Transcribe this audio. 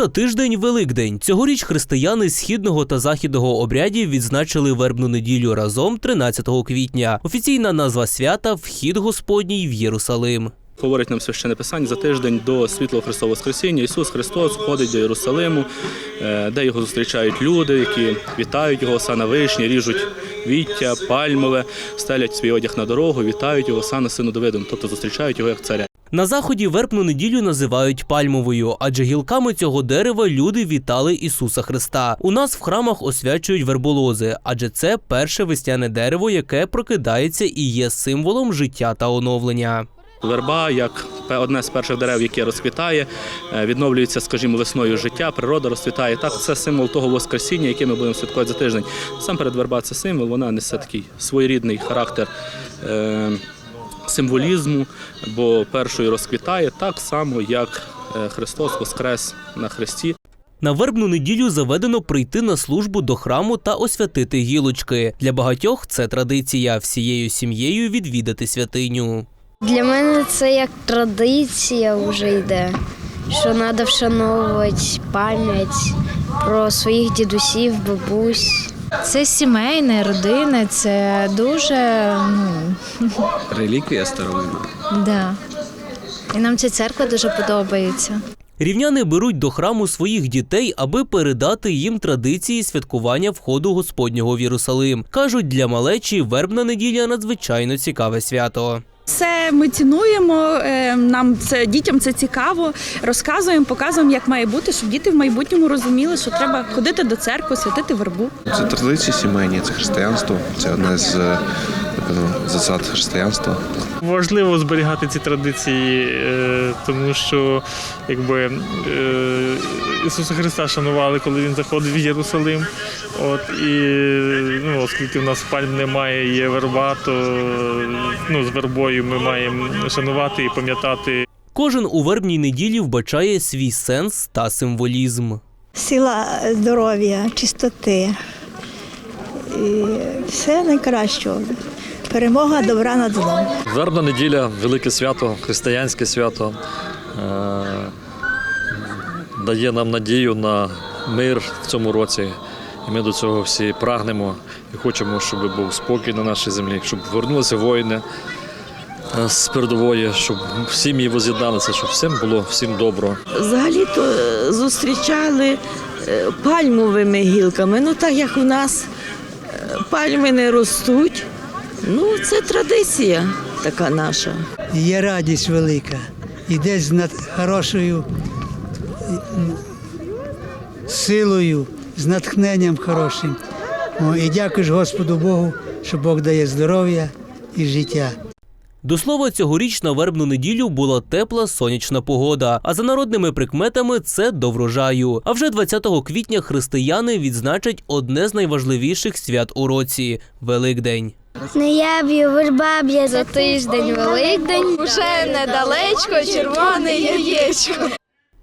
за тиждень Великдень. Цьогоріч християни східного та західного обрядів відзначили вербну неділю разом 13 квітня. Офіційна назва свята Вхід Господній в Єрусалим. Говорить нам священне писання за тиждень до світлого Христового Воскресіння. Ісус Христос входить до Єрусалиму, е, де його зустрічають люди, які вітають його сана вишні, ріжуть віття, пальмове, стелять свій одяг на дорогу, вітають його сана сину Давидом, тобто зустрічають його як царя. На заході вербну неділю називають пальмовою, адже гілками цього дерева люди вітали Ісуса Христа. У нас в храмах освячують верболози, адже це перше весняне дерево, яке прокидається і є символом життя та оновлення. Верба, як одне з перших дерев, яке розквітає, е, відновлюється, скажімо, весною життя, природа розцвітає. Так, це символ того Воскресіння, яке ми будемо святкувати за тиждень. Сам перед верба це символ, вона несе такий своєрідний характер. Е- Символізму, бо першою розквітає так само, як е, Христос воскрес на хресті. На вербну неділю заведено прийти на службу до храму та освятити гілочки. Для багатьох це традиція всією сім'єю відвідати святиню. Для мене це як традиція вже йде, що треба вшановувати пам'ять про своїх дідусів, бабусь. Це сімейне, родинне, це дуже ну, Реліквія старовина. да. І нам ця церква дуже подобається. Рівняни беруть до храму своїх дітей, аби передати їм традиції святкування входу Господнього в Єрусалим. кажуть, для малечі вербна неділя надзвичайно цікаве свято. Це ми цінуємо. е, Нам це дітям це цікаво. Розказуємо, показуємо, як має бути, щоб діти в майбутньому розуміли, що треба ходити до церкви, святити вербу. Це традиції сімейні, це християнство, це одне з засад християнства. Важливо зберігати ці традиції, е, тому що якби е, Ісуса Христа шанували, коли він заходив в Єрусалим. От і ну, оскільки в нас пальм немає, є верба, то ну, з вербою ми маємо шанувати і пам'ятати Кожен у вербній неділі вбачає свій сенс та символізм. сила здоров'я, чистоти. І все найкращого. Перемога добра над злом. Вербна неділя велике свято, християнське свято. Дає нам надію на мир в цьому році. І ми до цього всі прагнемо і хочемо, щоб був спокій на нашій землі, щоб повернулися воїни е, з передової, щоб сім'ї воз'єдналися, щоб всім було всім добро. Взагалі-то е, зустрічали е, пальмовими гілками. Ну так як у нас пальми не ростуть. Ну, це традиція така наша. Є радість велика. Йде з над хорошою силою, з натхненням хорошим. О, і дякуєш Господу Богу, що Бог дає здоров'я і життя. До слова, цьогоріч на вербну неділю була тепла сонячна погода. А за народними прикметами це до врожаю. А вже 20 квітня християни відзначать одне з найважливіших свят у році Великдень. Не я б'ю, за тиждень, Великдень. Уже недалечко червоне яєчко.